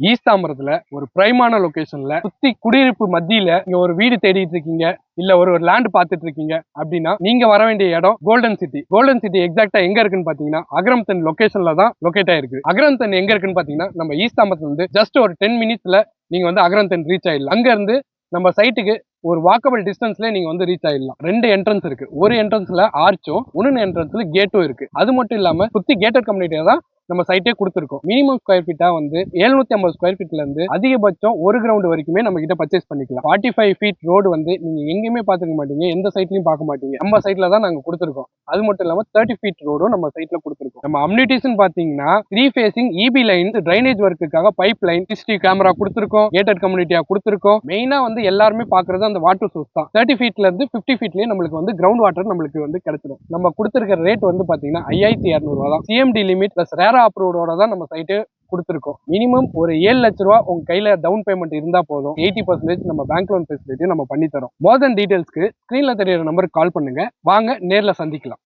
ஈஸ்தாம்பரத்துல ஒரு பிரைமான லொகேஷன்ல சுத்தி குடியிருப்பு மத்தியில நீங்க ஒரு வீடு தேடிட்டு இருக்கீங்க இல்ல ஒரு ஒரு லேண்ட் பாத்துட்டு இருக்கீங்க அப்படின்னா நீங்க வர வேண்டிய இடம் கோல்டன் சிட்டி கோல்டன் சிட்டி எக்ஸாக்டா எங்க இருக்குன்னு பாத்தீங்கன்னா அகரம்தன் லொகேஷன்ல தான் லொகேட் ஆயிருக்கு. அகரம்தன் எங்க இருக்குன்னு பாத்தீங்கன்னா நம்ம ஈஸ்தாம்பரத்துல இருந்து ஜஸ்ட் ஒரு டென் மினிட்ஸ்ல நீங்க வந்து அகரம்தன் ரீச் ஆயிடலாம். அங்க இருந்து நம்ம சைட்டுக்கு ஒரு வாக்கபிள் டிஸ்டன்ஸ்ல நீங்க வந்து ரீச் ஆயிடலாம். ரெண்டு என்ட்ரன்ஸ் இருக்கு. ஒரு என்ட்ரன்ஸ்ல ஆர்ச்சும் இன்னொன்று என்ட்ரன்ஸ்ல கேட்டும் இருக்கு. அது மட்டும் இல்லாம சுத்தி கேட்டட் கம்யூனிட்டியா தான் நம்ம சைட்டே கொடுத்துருக்கோம். மினிமம் ஸ்கொயர் ஃபீட்டா வந்து 750 ஐம்பது ஸ்கொயர் ஃபீட்ல இருந்து அதிகபட்சம் ஒரு கிரவுண்ட் வரைக்குமே நம்ம கிட்ட பர்ச்சேஸ் பண்ணிக்கலாம். ஃபார்ட்டி ஃபைவ் ஃபீட் ரோடு வந்து நீங்க எங்கேயுமே பாத்துக்க மாட்டீங்க. எந்த சைட்லயும் பார்க்க மாட்டீங்க. நம்ம சைட்ல தான் நாங்க கொடுத்துருக்கோம். அது மட்டும் இல்லாம தேர்ட்டி ஃபீட் ரோடும் நம்ம சைட்ல கொடுத்துருக்கோம். நம்ம அம்யூனிட்டிஸ்னு பாத்தீங்கன்னா three phasing EB line drainage ஒர்க்குக்காக pipe line CCTV camera கொடுத்துருக்கோம் கேட்டட் கம்யூனிட்டியா கொடுத்துருக்கோம். மெயினா வந்து எல்லாருமே பாக்குறது அந்த வாட்டர் சோர்ஸ் தான். தேர்ட்டி ஃபீட்ல இருந்து ஃபிஃப்டி ஃபீட்லயே நம்மளுக்கு வந்து கிரவுண்ட் வாட்டர் நம்மளுக்கு வந்து கிடைச்சிடும் நம்ம கொடுத்துருக்க ரேட் வந்து பாத்தீங்கன்னா ஐயாயிரத்தி இரநூறுவா தான். சிஎம்டி லிமிட் பிளஸ் ரேரா அப்ரூவோட தான் நம்ம சைட்டு கொடுத்துருக்கோம். மினிமம் ஒரு ஏழு லட்ச ரூபா உங்க கையில டவுன் பேமெண்ட் இருந்தா போதும். எயிட்டி பர்சன்டேஜ் நம்ம பேங்க் லோன் ஃபெசிலிட்டி நம்ம பண்ணி தரோம் மோர் தன் டீடைல்ஸ்க்கு ஸ்கிரீன்ல தெரியுற நம்பருக்கு கால் பண்ணுங்க. வாங்க நேர்ல சந்திக்கலாம்.